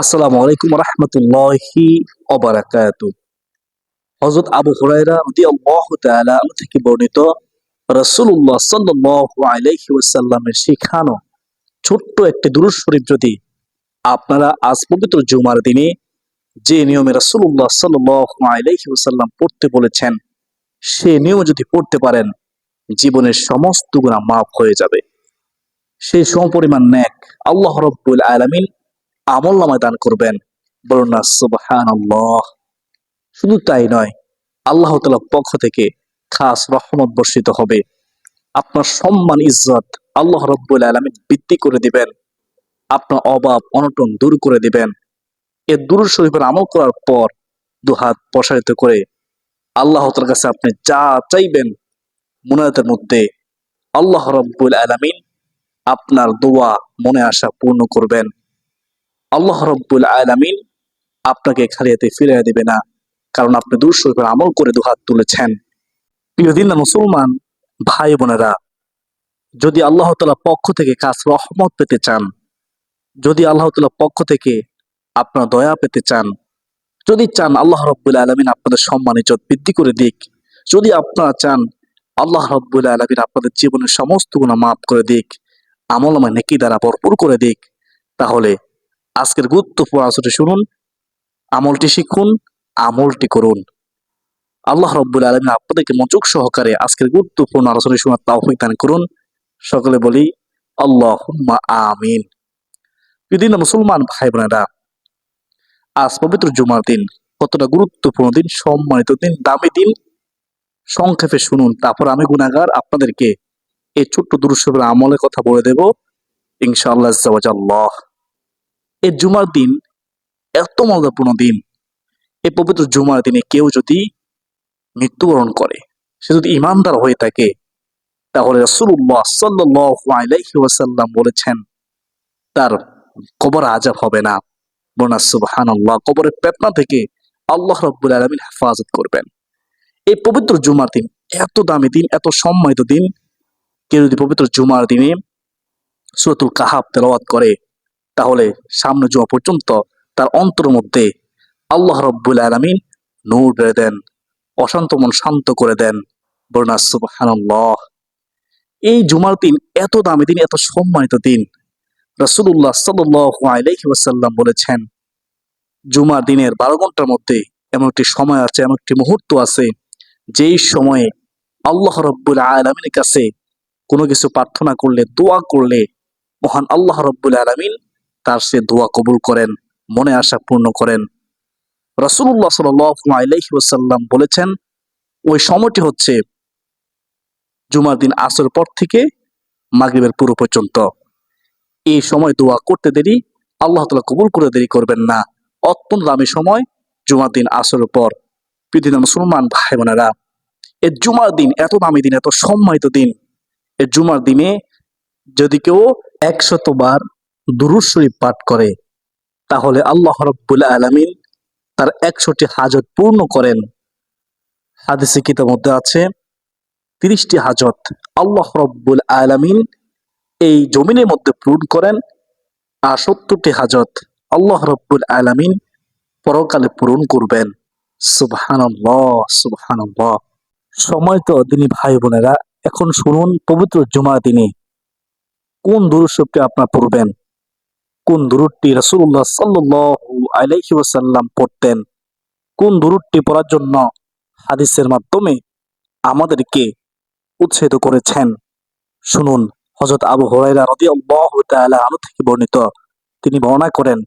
আসসালামু আলাইকুম রহমতুল্লাহি অবরাকাতু হজরত আবু হুরাইরা রাদিয়াল্লাহু তাআলা আনহু থেকে বর্ণিত রাসূলুল্লাহ সাল্লাল্লাহু আলাইহি ওয়াসাল্লামের শিখানো ছোট্ট একটি দুরূদ শরীফ যদি আপনারা আজ পবিত্র জুমার দিনে যে নিয়মে রাসূলুল্লাহ সাল্লাল্লাহু আলাইহি ওয়াসাল্লাম পড়তে বলেছেন, সে নিয়ম যদি পড়তে পারেন, জীবনের সমস্ত গুনাহ মাফ হয়ে যাবে। সেই সমপরিমাণ ন্যাক আল্লাহ রব্বুল আলামিন আমল নামায় দান করবেন। বলুন না সুবহান শুধু তাই নয়, আল্লাহ তালার পক্ষ থেকে খাস রহমত বর্ষিত হবে। আপনার সম্মান, ইজ্জত আল্লাহ রব্বুল আলমিন বৃদ্ধি করে দিবেন। আপনার অভাব, অনটন দূর করে দিবেন। এ দূর শরীফের আমল করার পর দুহাত প্রসারিত করে আল্লাহ তার কাছে আপনি যা চাইবেন মুনায়তের মধ্যে আল্লাহ রব্বুল আলমিন আপনার দোয়া মনে আশা পূর্ণ করবেন। আল্লাহ রব্বুল আলামিন আপনাকে খালিয়াতে ফিরিয়ে দেবে না, কারণ আপনি দুঃশরীফের আমল করে দুহাত তুলেছেন। প্রিয় দিন মুসলমান, ভাই বোনেরা, যদি আল্লাহ তালা পক্ষ থেকে কাজ রহমত পেতে চান, যদি আল্লাহ তালা পক্ষ থেকে আপনার দয়া পেতে চান, যদি চান আল্লাহ রব্বুল আলমিন আপনাদের সম্মান, ইজ্জত বৃদ্ধি করে দিক, যদি আপনারা চান আল্লাহ রব্বুল আলমিন আপনাদের জীবনের সমস্ত গুণা মাফ করে দিক, আমল আমার নেকি দ্বারা ভরপুর করে দিক, তাহলে আজকের গুরুত্বপূর্ণ আলোচনাটি শুনুন, আমলটি শিখুন, আমলটি করুন। আল্লাহ রব্বুল আলমিন আপনাদেরকে মনোযোগ সহকারে আজকের গুরুত্বপূর্ণ আলোচনা শোনার তাওফিক দান করুন। সকলে বলি আল্লাহ আমিন। বিভিন্ন মুসলমান ভাই বোনেরা আজ পবিত্র জুমার দিন, কতটা গুরুত্বপূর্ণ দিন, সম্মানিত দিন, দামি দিন, সংক্ষেপে শুনুন। তারপর আমি গুনাগার আপনাদেরকে এই ছোট্ট দুরুসবের আমলের কথা বলে দেব, ইনশাআল্লাহ এই জুমার দিন এত মজাপূর্ণ দিন। এই পবিত্র জুমার দিনে কেউ যদি মৃত্যুবরণ করে, সে যদি ইমানদার হয়ে থাকে, তাহলে রসুল্লাহ সাল্লাহ বলেছেন, তার কবর আজাব হবে না। বনা সুবহান কবরের পেতনা থেকে আল্লাহ রব্বুল আলমিন হেফাজত করবেন। এই পবিত্র জুমার দিন এত দামি দিন, এত সম্মানিত দিন। কেউ যদি পবিত্র জুমার দিনে সুরতুল কাহাব তেলাওয়াত করে তাহলে সামনে যাওয়া পর্যন্ত তার অন্তর মধ্যে আল্লাহ রব্বুল আলমিন নূর বেড়ে দেন, অশান্ত মন শান্ত করে দেন বর্ণা সুবহানাল্লাহ। এই জুমার দিন এত দামি দিন, এত সম্মানিত দিন। রসুল্লাহ সাল্লাম বলেছেন, জুমার দিনের বারো ঘণ্টার মধ্যে এমন একটি সময় আছে, এমন একটি মুহূর্ত আছে, যেই সময়ে আল্লাহ রব্বুল আলমিনের কাছে কোনো কিছু প্রার্থনা করলে, দোয়া করলে মহান আল্লাহ রব্বুল আলমিন তার সে দোয়া কবুল করেন, মনে আশা পূর্ণ করেন। রসুল্লাহ সাল্লাম বলেছেন, ওই সময়টি হচ্ছে জুমার দিন আসর পর থেকে মাগরিবের পুরো পর্যন্ত। এই সময় দোয়া করতে দেরি, আল্লাহ তালা কবুল করে দেরি করবেন না। অত্যন্ত দামি সময় জুমার দিন আসর পর। পৃথিবীর মুসলমান ভাই বোনেরা এ জুমার দিন এত দামি দিন, এত সম্মানিত দিন। এ জুমার দিনে যদি কেউ একশতবার দুরুদ পাঠ করে, তাহলে আল্লাহ রব্বুল আলমিন তার একশোটি হাজত পূর্ণ করেন। হাদিসে কিতাব মধ্যে আছে, তিরিশটি হাজত আল্লাহ রব্বুল আলমিন এই জমিনের মধ্যে পূরণ করেন আর সত্তরটি হাজত আল্লাহ রব্বুল আলমিন পরকালে পূরণ করবেন। সুবহান সুবহান সময় তো দিনী ভাই বোনেরা, এখন শুনুন পবিত্র জুমার দিনে কোন দুরুসবটি আপনার পড়বেন? কোন দুরুদটি রসুল্লাহ সাল্লু আলাইহি ওয়াসাল্লাম পড়তেন? কোন দুরুদটি পড়ার জন্য হাদিসের মাধ্যমে আমাদেরকে উৎসাহিত করেছেন? শুনুন হজরত আবু হরাইরা রদি আল্লাহ থেকে বর্ণিত। তিনি বর্ণনা করেন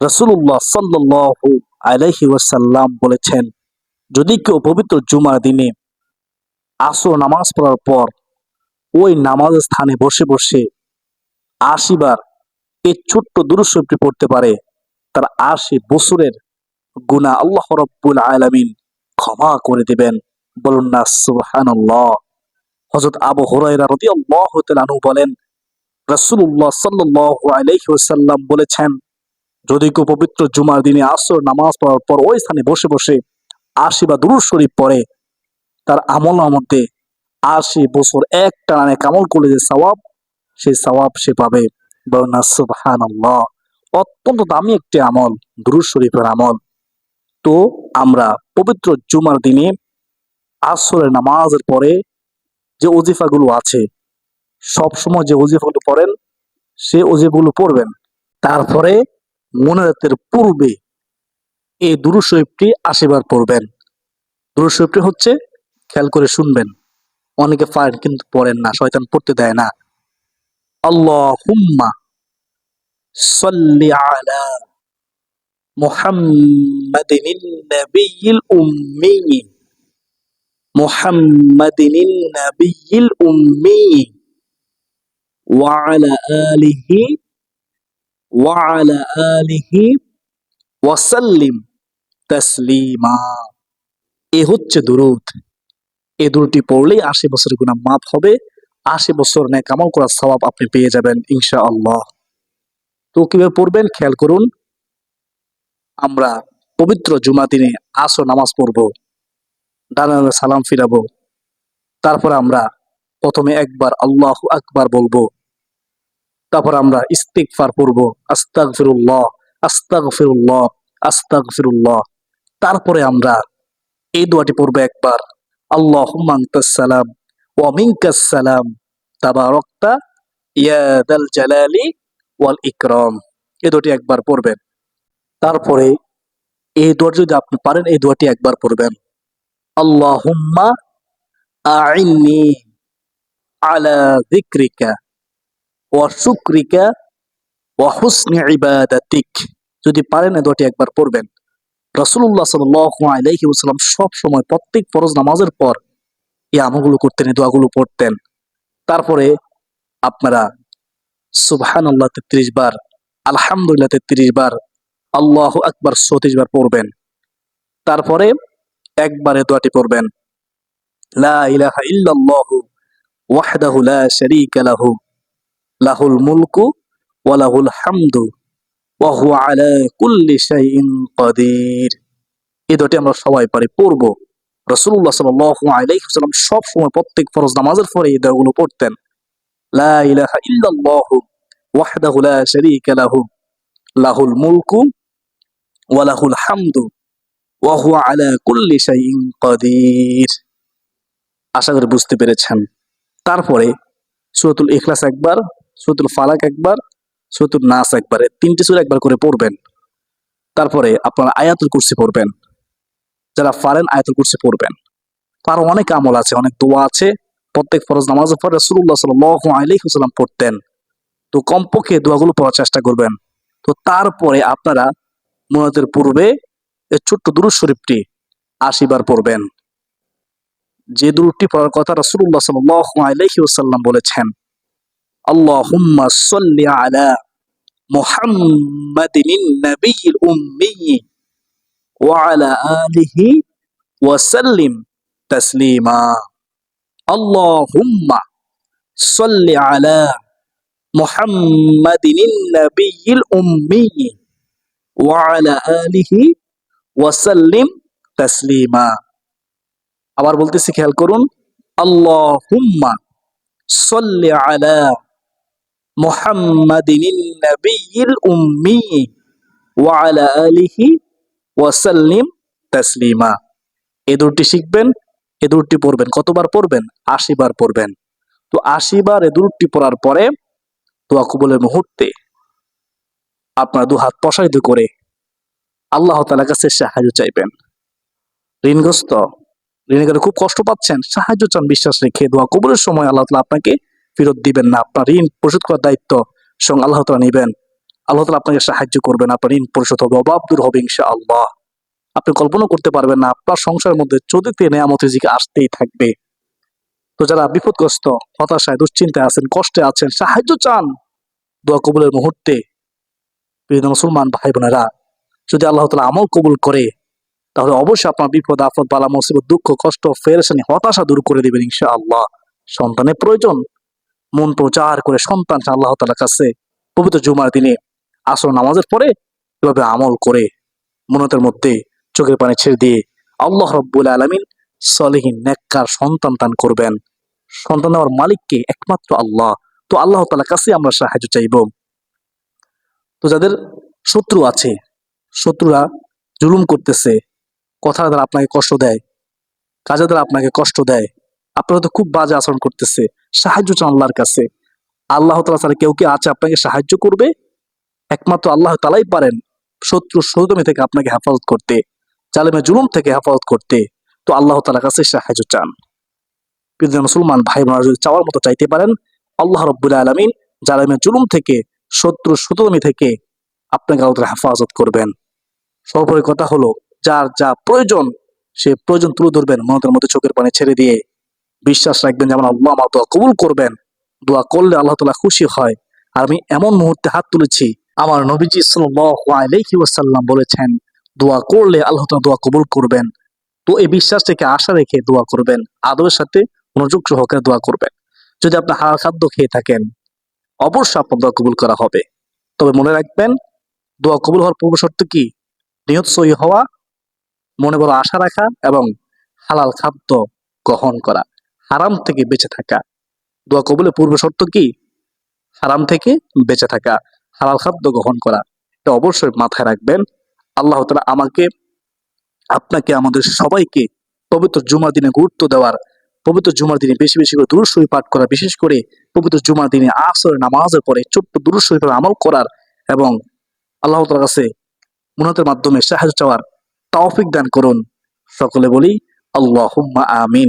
রসুল্লাহ সাল্লু আলাইহি ওয়াসাল্লাম বলেছেন, যদি কেউ পবিত্র জুমার দিনে আসর নামাজ পড়ার পর ওই নামাজের স্থানে বসে বসে আশিবার এই ছোট্ট দুরুসবটি পড়তে পারে, তার আশি বছরের গুণা আল্লাহ রব্বুল আলমিন ক্ষমা করে দিবেন। বলুন না সুবহান হজরত আবু হরাইরা রদি আল্লাহ আনু বলেন রসুল্লাহ সাল্লাহ বলেছেন, যদি কেউ পবিত্র জুমার দিনে আসর, নামাজ পড়ার পর ওই স্থানে বসে বসে আশি বা দুরুদ শরীফ পড়ে, তার আমলের মধ্যে আশি বছর এক টানে কামল করলে যে সওয়াব, সেই সওয়াব সে পাবে। অত্যন্ত দামি একটি আমল, দুরুদ শরীফের আমল। তো আমরা পবিত্র জুমার দিনে আসরের নামাজের পরে যে ওজিফাগুলো আছে, সব সময় যে ওজিফাগুলো পড়েন, সে ওজিফাগুলো পড়বেন। তারপরে মোনাজাতের পূর্বে এই দুরুদ শরীফটি আশিবার পড়বেন। দুরুদ শরীফটি হচ্ছে, খেয়াল করে শুনবেন, অনেকে পারেন কিন্তু পড়েন না, শয়তান পড়তে দেয় না। আল্লাহুম্মা সাল্লি আলা মুহাম্মাদিন নবিয়্যিল উম্মি মুহাম্মাদিন নবিয়্যিল উম্মি وعلى آله وعلى آله ওয়াসাল্লিম তাসলিমা এ হচ্ছে দুরুদ এ দুরুটি পড়লেই আশি বছরের গুণা মাফ হবে আশি বছর ন্যায় কামাল করার সওয়াব আপনি পেয়ে যাবেন ইনশা আল্লাহ তো কীভাবে পড়বেন? খেয়াল করুন। আমরা পবিত্র জুমা দিনে আসর নামাজ পড়ব, ডানা সালাম ফিরাবো। তারপর আমরা প্রথমে একবার আল্লাহ আকবার বলব। তারপর আমরা ইস্তিকফার পড়ব আস্তাক ফিরুল্লাহ আস্তাক ফিরুল্লাহ আস্তাক ফিরুল্লাহ তারপরে আমরা এই দোয়াটি পড়ব একবার আল্লাহ সালাম। ওয়ামিনকাসালাম তাবারকতা ইয়াদাল জালালি ওয়াল ইকরাম। এই দুটি একবার পড়বেন। তারপরে এই দোয়াটি যদি আপনি পারেন, এই দোয়াটি একবার পড়বেন। আল্লাহুম্মা আইন্নি আলা যিকরিকা ওয়া শুকরিকা ওয়া হুসনি ইবাদাতিক। যদি পারেন এই দোয়াটি একবার পড়বেন। রাসূলুল্লাহ সাল্লাল্লাহু আলাইহি ওয়াসাল্লাম সব সময় প্রত্যেক ফরজ নামাজের পর এই আমলগুলো করতেন, এই দোয়াগুলো পড়তেন। তারপরে আপনারা সুবহানাল্লাহ তেত্রিশ বার, আলহামদুলিল্লাহ তেত্রিশ বার, আল্লাহ আকবার চৌত্রিশ বার পড়বেন। তারপরে একবারে দোয়াটি পড়বেন। লা লাহু, লাহুল ওয়া লাহুল হামদু কুল্লি দোয়াটি আমরা সবাই পারি, পড়ব। রাসূলুল্লাহ সাল্লাল্লাহু আলাইহি ওয়াসাল্লাম সব সময় প্রত্যেক ফরজ নামাজের পরে এই দোয়াগুলো পড়তেন। লা লাহুল ওয়া লাহুল হামদু আলা কুল্লি আশা বুঝতে পেরেছেন। তারপরে সূরাতুল ইখলাস একবার, সূরাতুল ফালাক একবার সূরাতুল নাস একবার তিনটি সূরা একবার করে পড়বেন। তারপরে আপনারা আয়াতুল কুরসি পড়বেন। যারা পারেন, আয়াতুল কুরসি পড়বেন। আরও অনেক আমল আছে, অনেক দোয়া আছে। প্রত্যেক ফরজ নামাজের পরে রাসূলুল্লাহ সাল্লাল্লাহু আলাইহি পড়তেন। তো কমপক্ষে দোয়াগুলো পড়ার চেষ্টা করবেন। তো তারপরে আপনারা মুনাতের পূর্বে এই ছোট্ট দুরুদ শরীফটি আশি বার পড়বেন। যে দুরুদটি পড়ার কথা রাসূলুল্লাহ সাল্লাল্লাহু আলাইহি ওয়াসাল্লাম বলেছেন সাল্লি আলা মুহাম্মাদিন ওয়া আলা আলিহি ওয়া সাল্লিম তাসলিমা আল্লাহুম্মা সাল্লি আলা মুহাম্মাদিন নাবিয়্যিল উম্মি ওয়া আলা আলিহি ওয়া সাল্লিম তাসলিমা আবার বলতেছি খেয়াল করুন আল্লাহুম্মা সাল্লি আলা মুহাম্মাদিন নাবিয়্যিল উম্মি ওয়া আলা আলিহি ওয়া সাল্লিম তাসলিমা। এই দুটি শিখবেন, এ দুটি পড়বেন। কতবার পড়বেন? আশি বার পড়বেন। তো আশি বার এ দুটি পড়ার পরে দোয়া কবুলের মুহূর্তে আপনার দু হাত প্রসারিত করে আল্লাহ তালার কাছে সাহায্য চাইবেন। ঋণগ্রস্ত কারণে খুব কষ্ট পাচ্ছেন, সাহায্য চান বিশ্বাস রেখে দোয়া কবুলের সময় আল্লাহ তালা আপনাকে ফেরত দিবেন না। আপনার ঋণ পরিশোধ করার দায়িত্ব সঙ্গে আল্লাহ তালা নিবেন। আল্লাহ তালা আপনাকে সাহায্য করবেন, আপনার ঋণ পরিশোধ হবে, অভাব দূর হবে ইনশা আল্লাহ আপনি কল্পনা করতে পারবেন না, আপনার সংসারের মধ্যে চৌদিকে নেয়ামত রিজিক আসতেই থাকবে। তো যারা বিপদগ্রস্ত, হতাশায়, দুশ্চিন্তায় আছেন, কষ্টে আছেন, সাহায্য চান। দোয়া কবুলের মুহূর্তে, প্রিয় মুসলমান ভাই বোনেরা, যদি আল্লাহ তালা আমল কবুল করে, তাহলে অবশ্যই আপনার বিপদ, আপদ, বালা, মুসিবত, দুঃখ, কষ্ট, ফেরেশানি, হতাশা দূর করে দেবেন ইনশা আল্লাহ সন্তানের প্রয়োজন, মন প্রচার করে সন্তান আল্লাহ তালার কাছে পবিত্র জুমার দিনে আসর নামাজের পরে এভাবে আমল করে মনতের মধ্যে চোখের পানি ছেড়ে দিয়ে আল্লাহ রব্বুল আলমিন সলিহীন, নেককার সন্তান দান করবেন। সন্তান দেওয়ার মালিককে একমাত্র আল্লাহ। তো আল্লাহ তালার কাছে আমরা সাহায্য চাইব। তো যাদের শত্রু আছে, শত্রুরা জুলুম করতেছে, কথা দ্বারা আপনাকে কষ্ট দেয় কাজের দ্বারা আপনাকে কষ্ট দেয়, আপনার হয়তো খুব বাজে আচরণ করতেছে, সাহায্য চান আল্লাহর কাছে। আল্লাহ তালা ছাড়া কেউ কি আছে আপনাকে সাহায্য করবে? একমাত্র আল্লাহ তালাই পারেন শত্রু সৌদমী থেকে আপনাকে হেফাজত করতে জালেমে জুলুম থেকে হেফাজত করতে। তো আল্লাহ তালার কাছে সাহায্য চান। প্রিয় মুসলমান ভাই বোনেরা, যদি চাওয়ার মতো চাইতে পারেন, আল্লাহ রব্বুল আলমিন জালেমে জুলুম থেকে শত্রু সৌদমী থেকে আপনাকে আল্লাহ হেফাজত করবেন। সর্বোপরি কথা হলো, যার যা প্রয়োজন, সে প্রয়োজন তুলে ধরবেন মনতের মধ্যে চোখের পানি ছেড়ে দিয়ে। বিশ্বাস রাখবেন যেমন আল্লাহ আমার দোয়া কবুল করবেন, দোয়া করলে আল্লাহ তালা খুশি হয়। আর আমি এমন মুহূর্তে হাত তুলেছি আমার নবীজি আলাইহি ওয়াসাল্লাম বলেছেন, দোয়া করলে আল্লাহ তাআলা দোয়া কবুল করবেন। তো এই বিশ্বাস থেকে আশা রেখে দোয়া করবেন। আদরের সাথে মনোযোগ সহকারে দোয়া করবেন। যদি আপনি হালাল খাদ্য খেয়ে থাকেন, অবশ্যই আপনার দোয়া কবুল করা হবে। তবে মনে রাখবেন, দোয়া কবুল হওয়ার পূর্ব শর্ত কি? নিয়ত সই হওয়া, মনে বড় আশা রাখা এবং হালাল খাদ্য গ্রহণ করা। হারাম থেকে বেঁচে থাকা। দোয়া কবুলের পূর্ব শর্ত কি? হারাম থেকে বেঁচে থাকা। হালাল খাদ্য গ্রহণ করা। এটা অবশ্যই মাথায় রাখবেন। আল্লাহ তালা আমাকে, আপনাকে, আমাদের সবাইকে পবিত্র জুমার দিনে গুরুত্ব দেওয়ার, পবিত্র জুমার দিনে বেশি বেশি করে শরীফ পাঠ করা, বিশেষ করে পবিত্র জুমার দিনে আসর, নামাজের পরে ছোট্ট শরীফের আমল করার এবং আল্লাহ তালার কাছে মুনাতের মাধ্যমে সাহায্য চাওয়ার তাওফিক দান করুন। সকলে বলি, আল্লাহুম্মা আমিন।